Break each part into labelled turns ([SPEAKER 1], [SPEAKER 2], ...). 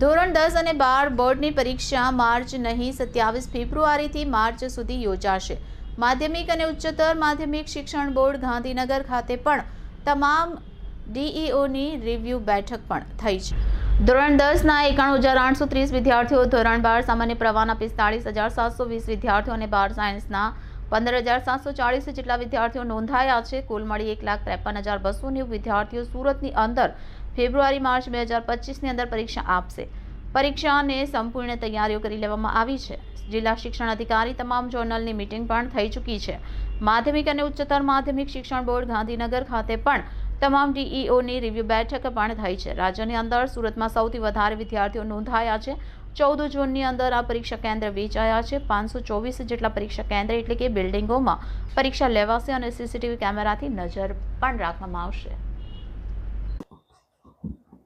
[SPEAKER 1] ધોરણ દસ અને બાર બોર્ડની પરીક્ષા માર્ચ નહીં સત્યાવીસ ફેબ્રુઆરીથી માર્ચ સુધી યોજાશે માધ્યમિક અને ઉચ્ચતર માધ્યમિક શિક્ષણ બોર્ડ ગાંધીનગર ખાતે પણ તમામ ડીઈઓની રિવ્યૂ બેઠક પણ થઈ છે ધોરણ દસના એકાણું હજાર આઠસો ત્રીસ વિદ્યાર્થીઓ ધોરણ બાર સામાન્ય પ્રવાહના પિસ્તાળીસ હજાર સાતસો વીસ વિદ્યાર્થીઓ અને બાર સાયન્સના પંદર હજાર સાતસો ચાળીસ જેટલા વિદ્યાર્થીઓ નોંધાયા છે કુલ મળી એક લાખ ત્રેપન હજાર બસો નેવું વિદ્યાર્થીઓ સુરતની અંદર ફેબ્રુઆરી માર્ચ બે હજાર પચીસની અંદર પરીક્ષા આપશે પરીક્ષાને સંપૂર્ણ તૈયારીઓ કરી લેવામાં આવી છે જિલ્લા શિક્ષણ અધિકારી તમામ જોર્નલની મિટિંગ પણ થઈ ચૂકી છે માધ્યમિક અને ઉચ્ચતર માધ્યમિક શિક્ષણ બોર્ડ ગાંધીનગર ખાતે પણ તમામ ડીઈઓની e રિવ્યૂ બેઠક પણ થઈ છે રાજ્યની અંદર સુરતમાં સૌથી વધારે વિદ્યાર્થીઓ નોંધાયા છે ચૌદ જૂનની અંદર આ પરીક્ષા કેન્દ્ર વેચાયા છે પાંચસો ચોવીસ જેટલા પરીક્ષા કેન્દ્ર એટલે કે બિલ્ડિંગોમાં પરીક્ષા લેવાશે અને સીસીટીવી કેમેરાથી નજર પણ રાખવામાં આવશે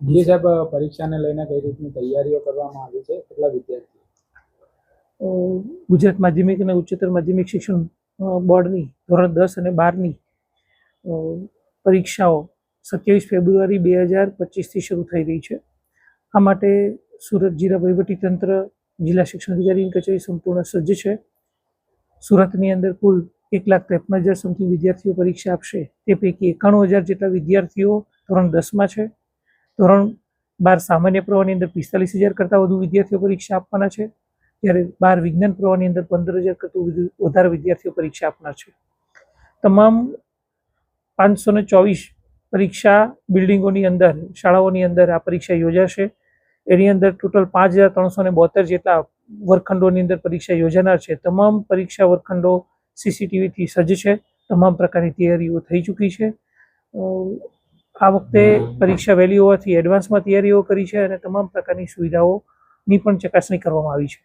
[SPEAKER 2] જી સાહેબ પરીક્ષાને લઈને કઈ રીતની તૈયારીઓ કરવામાં આવી છે કેટલા વિદ્યાર્થીઓ
[SPEAKER 3] ગુજરાત માધ્યમિક અને ઉચ્ચતર માધ્યમિક શિક્ષણ બોર્ડની ધોરણ દસ અને બારની પરીક્ષાઓ સત્યાવીસ ફેબ્રુઆરી બે હજાર પચીસથી શરૂ થઈ રહી છે આ માટે સુરત જિલ્લા તંત્ર જિલ્લા શિક્ષણ અધિકારીની કચેરી સંપૂર્ણ સજ્જ છે સુરતની અંદર કુલ એક લાખ ત્રેપન હજાર સમથિંગ વિદ્યાર્થીઓ પરીક્ષા આપશે તે પૈકી એકાણું હજાર જેટલા વિદ્યાર્થીઓ ધોરણ દસમાં છે ધોરણ બાર સામાન્ય પ્રવાહની અંદર પિસ્તાલીસ હજાર કરતાં વધુ વિદ્યાર્થીઓ પરીક્ષા આપવાના છે જ્યારે બાર વિજ્ઞાન પ્રવાહની અંદર પંદર હજાર કરતાં વધારે વિદ્યાર્થીઓ પરીક્ષા આપવાના છે તમામ પાંચસો ને ચોવીસ પરીક્ષા બિલ્ડિંગોની અંદર શાળાઓની અંદર આ પરીક્ષા યોજાશે એની અંદર ટોટલ પાંચ હજાર ત્રણસો ને બોતેર જેટલા વર્ગખંડોની અંદર પરીક્ષા યોજાનાર છે તમામ પરીક્ષા વર્ગખંડો સીસીટીવીથી સજ્જ છે તમામ પ્રકારની તૈયારીઓ થઈ ચૂકી છે આ વખતે પરીક્ષા વહેલી હોવાથી એડવાન્સમાં તૈયારીઓ કરી છે અને તમામ પ્રકારની સુવિધાઓની પણ ચકાસણી કરવામાં આવી છે